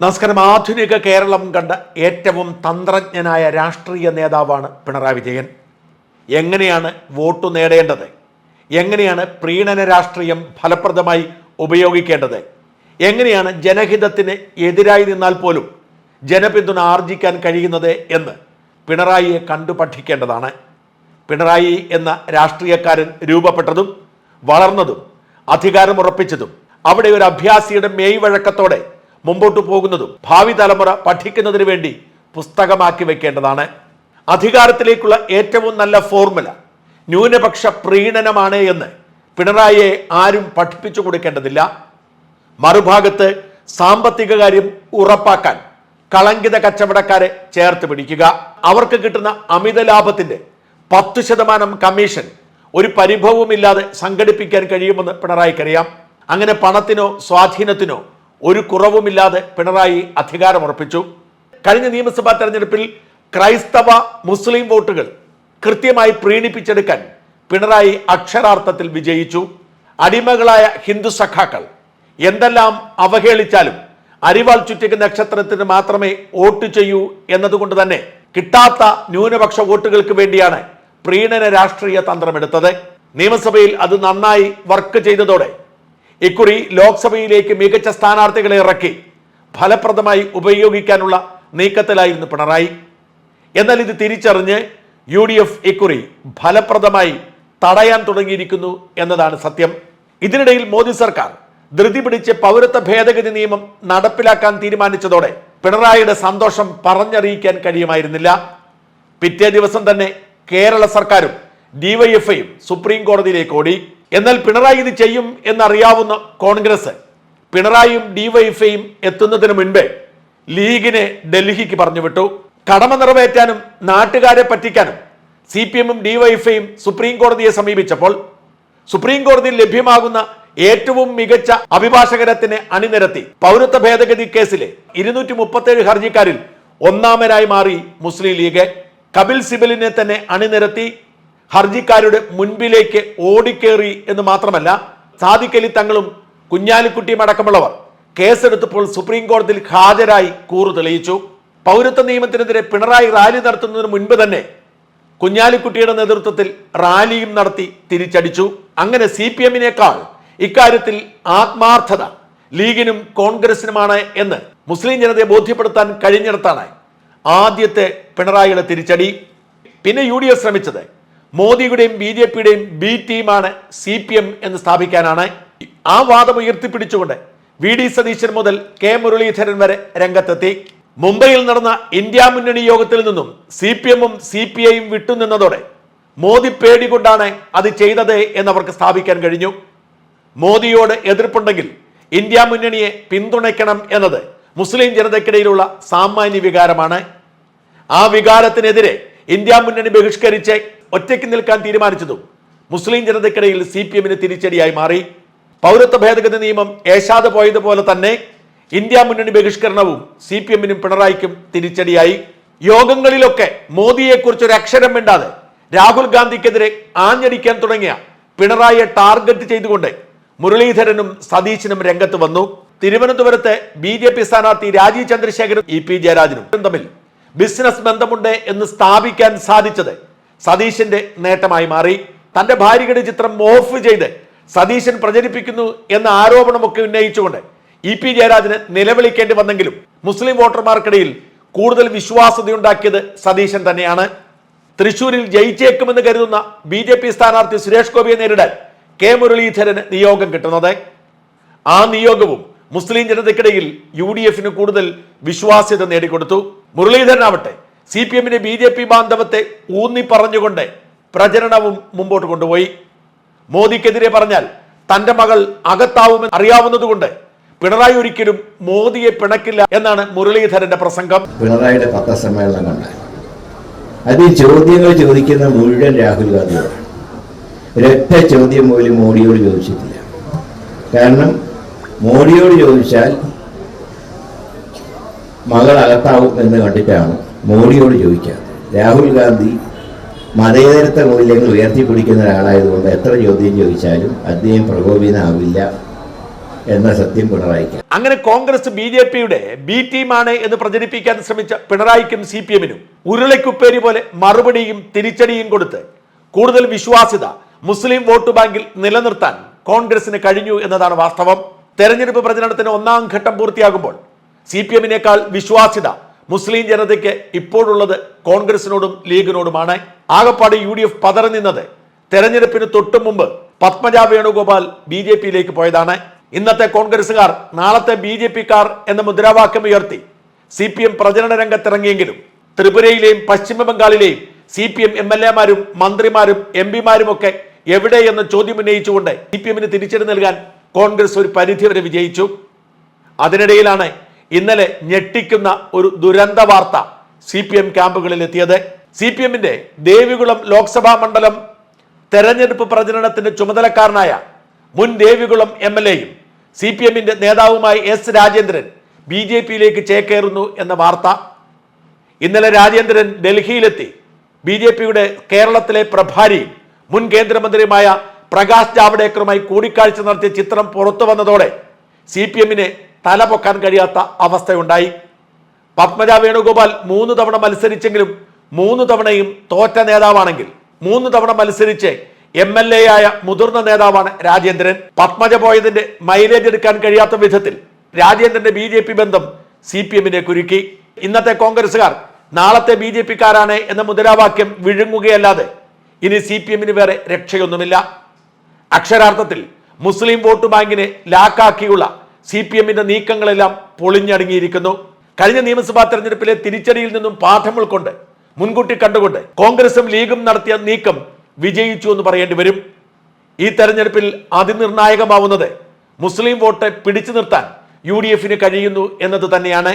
നമസ്കാരം. ആധുനിക കേരളം കണ്ട ഏറ്റവും തന്ത്രജ്ഞനായ രാഷ്ട്രീയ നേതാവാണ് പിണറായി വിജയൻ. എങ്ങനെയാണ് വോട്ട് നേടേണ്ടത്? എങ്ങനെയാണ് പ്രീണന രാഷ്ട്രീയം ഫലപ്രദമായി ഉപയോഗിക്കേണ്ടത്? എങ്ങനെയാണ് ജനഹിതത്തിന് എതിരായി നിന്നാൽ പോലും ജനപിന്തുണ ആർജിക്കാൻ കഴിയുന്നത് എന്ന് പിണറായിയെ കണ്ടു പഠിക്കേണ്ടതാണ് പിണറായി എന്ന രാഷ്ട്രീയക്കാരൻ രൂപപ്പെട്ടതും വളർന്നതും അധികാരമുറപ്പിച്ചതും അവിടെ ഒരു അഭ്യാസിയുടെ മെയ് വഴക്കത്തോടെ മുമ്പോട്ട് പോകുന്നതും ഭാവി തലമുറ പഠിക്കുന്നതിന് വേണ്ടി പുസ്തകമാക്കി വെക്കേണ്ടതാണ്. അധികാരത്തിലേക്കുള്ള ഏറ്റവും നല്ല ഫോർമുല ന്യൂനപക്ഷ പ്രീണനമാണ് എന്ന് പിണറായിയെ ആരും പഠിപ്പിച്ചു കൊടുക്കേണ്ടതില്ല. മറുഭാഗത്ത് സാമ്പത്തിക കാര്യം ഉറപ്പാക്കാൻ കളങ്കിത കച്ചവടക്കാരെ ചേർത്ത് പിടിക്കുക. അവർക്ക് കിട്ടുന്ന അമിത ലാഭത്തിന്റെ പത്ത് ശതമാനം കമ്മീഷൻ ഒരു പരിഭവവുമില്ലാതെ സംഘടിപ്പിക്കാൻ കഴിയുമെന്ന് പിണറായിക്കറിയാം. അങ്ങനെ പണത്തിനോ സ്വാധീനത്തിനോ ഒരു കുറവുമില്ലാതെ പിണറായി അധികാരമുറപ്പിച്ചു. കഴിഞ്ഞ നിയമസഭാ തെരഞ്ഞെടുപ്പിൽ ക്രൈസ്തവ മുസ്ലിം വോട്ടുകൾ കൃത്യമായി പ്രീണിപ്പിച്ചെടുക്കാൻ പിണറായി അക്ഷരാർത്ഥത്തിൽ വിജയിച്ചു. അടിമകളായ ഹിന്ദു സഖാക്കൾ എന്തെല്ലാം അവഹേളിച്ചാലും അരിവാൾ ചുറ്റിക നക്ഷത്രത്തിന് മാത്രമേ വോട്ട് ചെയ്യൂ എന്നതുകൊണ്ട് തന്നെ കിട്ടാത്ത ന്യൂനപക്ഷ വോട്ടുകൾക്ക് വേണ്ടിയാണ് പ്രീണന രാഷ്ട്രീയ തന്ത്രമെടുത്തത്. നിയമസഭയിൽ അത് നന്നായി വർക്ക് ചെയ്തതോടെ ഇക്കുറി ലോക്സഭയിലേക്ക് മികച്ച സ്ഥാനാർത്ഥികളെ ഇറക്കി ഫലപ്രദമായി ഉപയോഗിക്കാനുള്ള നീക്കത്തിലായിരുന്നു പിണറായി. എന്നാൽ ഇത് തിരിച്ചറിഞ്ഞ് യു ഡി എഫ് ഇക്കുറി ഫലപ്രദമായി തടയാൻ തുടങ്ങിയിരിക്കുന്നു എന്നതാണ് സത്യം. ഇതിനിടയിൽ മോദി സർക്കാർ ധൃതി പിടിച്ച് പൗരത്വ ഭേദഗതി നിയമം നടപ്പിലാക്കാൻ തീരുമാനിച്ചതോടെ പിണറായിയുടെ സന്തോഷം പറഞ്ഞറിയിക്കാൻ കഴിയുമായിരുന്നില്ല. പിറ്റേ ദിവസം തന്നെ കേരള സർക്കാരും ഡിവൈഎഫ്ഐയും സുപ്രീം കോടതിയിലേക്ക് ഓടി. എന്നാൽ പിണറായി ഇത് ചെയ്യും എന്നറിയാവുന്ന കോൺഗ്രസ് പിണറായിയും ഡിവൈഫയും എത്തുന്നതിന് മുൻപേ ലീഗിനെ ഡൽഹിക്ക് പറഞ്ഞു വിട്ടു കടമ നിറവേറ്റാനും നാട്ടുകാരെ പറ്റിക്കാനും സി പി എമ്മും ഡിവൈഎഫ്ഐയും സുപ്രീം കോടതിയെ സമീപിച്ചപ്പോൾ സുപ്രീം കോടതിയിൽ ലഭ്യമാകുന്ന ഏറ്റവും മികച്ച അഭിഭാഷകരത്തിനെ അണിനിരത്തി. പൗരത്വ ഭേദഗതി കേസിലെ ഇരുന്നൂറ്റി മുപ്പത്തേഴ് ഹർജിക്കാരിൽ ഒന്നാമരായി മാറി മുസ്ലിം ലീഗ്. കപിൽ സിബലിനെ തന്നെ അണിനിരത്തി. ഹർജിക്കാരുടെ മുൻപിലേക്ക് ഓടിക്കേറി എന്ന് മാത്രമല്ല സാദിഖലി തങ്ങളും കുഞ്ഞാലിക്കുട്ടിയും അടക്കമുള്ളവർ കേസെടുത്തപ്പോൾ സുപ്രീം കോടതിയിൽ ഹാജരായി കൂറു തെളിയിച്ചു. പൗരത്വ നിയമത്തിനെതിരെ പിണറായി റാലി നടത്തുന്നതിന് മുൻപ് തന്നെ കുഞ്ഞാലിക്കുട്ടിയുടെ നേതൃത്വത്തിൽ റാലിയും നടത്തി തിരിച്ചടിച്ചു. അങ്ങനെ സി പി എമ്മിനേക്കാൾ ഇക്കാര്യത്തിൽ ആത്മാർത്ഥത ലീഗിനും കോൺഗ്രസിനുമാണ് എന്ന് മുസ്ലിം ജനതയെ ബോധ്യപ്പെടുത്താൻ കഴിഞ്ഞിടത്താണ് ആദ്യത്തെ പിണറായിയുടെ തിരിച്ചടി. പിന്നെ യു ശ്രമിച്ചത് മോദിയുടെയും ബി ജെ പിയുടെയും ബി ടീമാണ് സി പി എം എന്ന് സ്ഥാപിക്കാനാണ് ആ വാദം ഉയർത്തിപ്പിടിച്ചുകൊണ്ട് വി ഡി സതീശൻ മുതൽ കെ മുരളീധരൻ വരെ രംഗത്തെത്തി. മുംബൈയിൽ നടന്ന ഇന്ത്യ മുന്നണി യോഗത്തിൽ നിന്നും സി പി എമ്മും സി പി ഐയും വിട്ടുനിന്നതോടെ മോദി പേടികൊണ്ടാണ് അത് ചെയ്തത് എന്നവർക്ക് സ്ഥാപിക്കാൻ കഴിഞ്ഞു. മോദിയോട് എതിർപ്പുണ്ടെങ്കിൽ ഇന്ത്യ മുന്നണിയെ പിന്തുണയ്ക്കണം എന്നത് മുസ്ലിം ജനതയ്ക്കിടയിലുള്ള സാമാന്യ വികാരമാണ്. ആ വികാരത്തിനെതിരെ ഇന്ത്യ മുന്നണി ബഹിഷ്കരിച്ച് ഒറ്റയ്ക്ക് നിൽക്കാൻ തീരുമാനിച്ചതും മുസ്ലിം ജനതയ്ക്കിടയിൽ സി പി എമ്മിന് തിരിച്ചടിയായി മാറി. പൗരത്വ ഭേദഗതി നിയമം ഏശാതെ പോയതുപോലെ തന്നെ ഇന്ത്യ മുന്നണി ബഹിഷ്കരണവും സി പി എമ്മിനും പിണറായിക്കും തിരിച്ചടിയായി. യോഗങ്ങളിലൊക്കെ മോദിയെക്കുറിച്ച് ഒരു അക്ഷരം മിണ്ടാതെ രാഹുൽ ഗാന്ധിക്കെതിരെ ആഞ്ഞടിക്കാൻ തുടങ്ങിയ പിണറായിയെ ടാർഗറ്റ് ചെയ്തുകൊണ്ട് മുരളീധരനും സതീശനും രംഗത്ത് വന്നു. തിരുവനന്തപുരത്തെ ബി ജെ പി സ്ഥാനാർത്ഥി രാജീവ് ചന്ദ്രശേഖരൻ ഇ പി ജയരാജനും തമ്മിൽ ബിസിനസ് ബന്ധമുണ്ട് എന്ന് സ്ഥാപിക്കാൻ സാധിച്ചത് സതീശന്റെ നേട്ടമായി മാറി. തന്റെ ഭാര്യയുടെ ചിത്രം ഓഫ് ചെയ്ത് സതീശൻ പ്രചരിപ്പിക്കുന്നു എന്ന ആരോപണമൊക്കെ ഉന്നയിച്ചുകൊണ്ട് ഇ പി ജയരാജന് നിലവിളിക്കേണ്ടി വന്നെങ്കിലും മുസ്ലിം വോട്ടർമാർക്കിടയിൽ കൂടുതൽ വിശ്വാസതയുണ്ടാക്കിയത് സതീശൻ തന്നെയാണ്. തൃശൂരിൽ ജയിച്ചേക്കുമെന്ന് കരുതുന്ന ബി ജെ പി സ്ഥാനാർത്ഥി സുരേഷ് ഗോപിയെ നേരിടാൻ കെ മുരളീധരന് നിയോഗം കിട്ടുന്നത്. ആ നിയോഗവും മുസ്ലിം ജനതയ്ക്കിടയിൽ യു ഡി എഫിന് കൂടുതൽ വിശ്വാസ്യത നേടിക്കൊടുത്തു. മുരളീധരനാവട്ടെ സി പി എമ്മിന്റെ ബി ജെ പി ബാന്ധവത്തെ ഊന്നി പറഞ്ഞുകൊണ്ട് പ്രചരണവും മുമ്പോട്ട് കൊണ്ടുപോയി. മോദിക്കെതിരെ പറഞ്ഞാൽ തന്റെ മകൾ അകത്താവുമെന്ന് അറിയാവുന്നതുകൊണ്ട് പിണറായി ഒരിക്കലും മോദിയെ പിണക്കില്ല എന്നാണ് മുരളീധരന്റെ പ്രസംഗം. പിണറായിയുടെ പത്രസമ്മേളനം കണ്ടാൽ അത് ചോദ്യങ്ങൾ ചോദിക്കുന്ന മുഴുവൻ രാഹുൽ ഗാന്ധിയോടാണ് ഒരൊറ്റ ചോദ്യം പോലും മോഡിയോട് ചോദിച്ചിട്ടില്ല. കാരണം മോഡിയോട് ചോദിച്ചാൽ മകൾ അകത്താവും എന്ന് കണ്ടിട്ടാണ് മോഡിയോട് ചോദിക്കാം. രാഹുൽ ഗാന്ധി മതേതരത്വ മൂല്യങ്ങൾ ഉയർത്തിപ്പിടിക്കുന്ന ഒരാളായതുകൊണ്ട് എത്ര ചോദ്യം ചോദിച്ചാലും അദ്ദേഹം പ്രകോപിതനാവില്ല എന്ന സത്യം പിണറായിക്ക് അങ്ങനെ കോൺഗ്രസ് ബി ജെ പിയുടെ ബി ടീമാണ് എന്ന് പ്രചരിപ്പിക്കാൻ ശ്രമിച്ച പിണറായിക്കും സി പി എമ്മിനും ഉരുളയ്ക്കുപ്പേരി പോലെ മറുപടിയും തിരിച്ചടിയും കൊടുത്ത് കൂടുതൽ വിശ്വാസ്യത മുസ്ലിം വോട്ട് ബാങ്കിൽ നിലനിർത്താൻ കോൺഗ്രസിന് കഴിഞ്ഞു എന്നതാണ് വാസ്തവം. തെരഞ്ഞെടുപ്പ് പ്രചരണത്തിന് ഒന്നാം ഘട്ടം പൂർത്തിയാകുമ്പോൾ സി പി എമ്മിനേക്കാൾ വിശ്വാസ്യത മുസ്ലിം ജനതയ്ക്ക് ഇപ്പോഴുള്ളത് കോൺഗ്രസിനോടും ലീഗിനോടുമാണ്. ആകപ്പാട് യു ഡി എഫ് പതറി നിന്നത് തെരഞ്ഞെടുപ്പിന് തൊട്ടു മുമ്പ് പത്മജ വേണുഗോപാൽ ബി ജെ പിയിലേക്ക് പോയതാണ്. ഇന്നത്തെ കോൺഗ്രസുകാർ നാളത്തെ ബി ജെ പിക്കാർ എന്ന മുദ്രാവാക്യം ഉയർത്തി സി പി എം പ്രചരണ രംഗത്തിറങ്ങിയെങ്കിലും ത്രിപുരയിലെയും പശ്ചിമ ബംഗാളിലെയും C P M M L എമാരും മന്ത്രിമാരും എം പിമാരും ഒക്കെ എവിടെയെന്ന് ചോദ്യം ഉന്നയിച്ചുകൊണ്ട് സി പി എമ്മിന് തിരിച്ചടി നൽകാൻ കോൺഗ്രസ് ഒരു പരിധിവരെ വിജയിച്ചു. അതിനിടയിലാണ് ഇന്നലെ ഞെട്ടിക്കുന്ന ഒരു ദുരന്ത വാർത്ത സി പി എം ക്യാമ്പുകളിൽ എത്തിയത്. സി പി എമ്മിന്റെ ദേവികുളം ലോക്സഭാ മണ്ഡലം തെരഞ്ഞെടുപ്പ് പ്രചരണത്തിന്റെ ചുമതലക്കാരനായ മുൻ ദേവികുളം എം എൽ എയും സി പി എമ്മിന്റെ നേതാവുമായി എസ് രാജേന്ദ്രൻ ബി ജെ പിയിലേക്ക് ചേക്കേറുന്നു എന്ന വാർത്ത. ഇന്നലെ രാജേന്ദ്രൻ ഡൽഹിയിലെത്തി. ബി ജെ പിയുടെ കേരളത്തിലെ പ്രഭാരിയും മുൻ കേന്ദ്രമന്ത്രിയുമായ പ്രകാശ് ജാവ്ഡേക്കറുമായി കൂടിക്കാഴ്ച നടത്തിയ ചിത്രം പുറത്തു വന്നതോടെ സി പി എമ്മിന് തല പൊക്കാൻ കഴിയാത്ത അവസ്ഥയുണ്ടായി. പത്മജ വേണുഗോപാൽ മൂന്ന് തവണ മത്സരിച്ചെങ്കിലും മൂന്ന് തവണയും തോറ്റ നേതാവാണെങ്കിൽ മൂന്ന് തവണ മത്സരിച്ച് എം എൽ എ ആയ മുതിർന്ന നേതാവാണ് രാജേന്ദ്രൻ. പത്മജ പോയതിന്റെ മൈലേജ് എടുക്കാൻ കഴിയാത്ത വിധത്തിൽ രാജേന്ദ്രന്റെ ബി ജെ പി ബന്ധം സി പി എമ്മിനെ കുരുക്കി ഇന്നത്തെ കോൺഗ്രസുകാർ നാളത്തെ ബി ജെ പിക്കാരാണ് എന്ന മുദ്രാവാക്യം വിഴുങ്ങുകയല്ലാതെ ഇനി സി പി എമ്മിന് വേറെ രക്ഷയൊന്നുമില്ല. അക്ഷരാർത്ഥത്തിൽ മുസ്ലിം വോട്ട് ബാങ്കിനെ ലാക്കാക്കിയുള്ള സി പി എമ്മിന്റെ നീക്കങ്ങളെല്ലാം പൊളിഞ്ഞടങ്ങിയിരിക്കുന്നു. കഴിഞ്ഞ നിയമസഭാ തെരഞ്ഞെടുപ്പിലെ തിരിച്ചടിയിൽ നിന്നും പാഠം ഉൾക്കൊണ്ട് മുൻകൂട്ടി കണ്ടുകൊണ്ട് കോൺഗ്രസും ലീഗും നടത്തിയ നീക്കം വിജയിച്ചു എന്ന് പറയേണ്ടി വരും. ഈ തെരഞ്ഞെടുപ്പിൽ അതിനിർണായകമാവുന്നത് മുസ്ലിം വോട്ട് പിടിച്ചു നിർത്താൻ യു ഡി എഫിന് കഴിയുന്നു എന്നത് തന്നെയാണ്.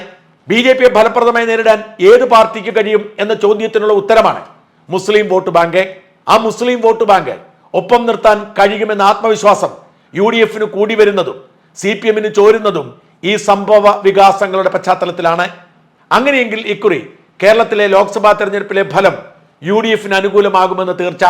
ബി ജെ പിയെ ഫലപ്രദമായി നേരിടാൻ ഏത് പാർട്ടിക്ക് കഴിയും എന്ന ചോദ്യത്തിനുള്ള ഉത്തരമാണ് മുസ്ലിം വോട്ട് ബാങ്ക്. ആ മുസ്ലിം വോട്ട് ബാങ്ക് ഒപ്പം നിർത്താൻ കഴിയുമെന്ന ആത്മവിശ്വാസം യു ഡി എഫിന് കൂടി വരുന്നതും സി പി എമ്മിന് ചോരുന്നതും ഈ സംഭവ വികാസങ്ങളുടെ പശ്ചാത്തലത്തിലാണ്. അങ്ങനെയെങ്കിൽ ഇക്കുറി കേരളത്തിലെ ലോക്സഭാ തെരഞ്ഞെടുപ്പിലെ ഫലം യു ഡി എഫിന് അനുകൂലമാകുമെന്ന് തീർച്ച.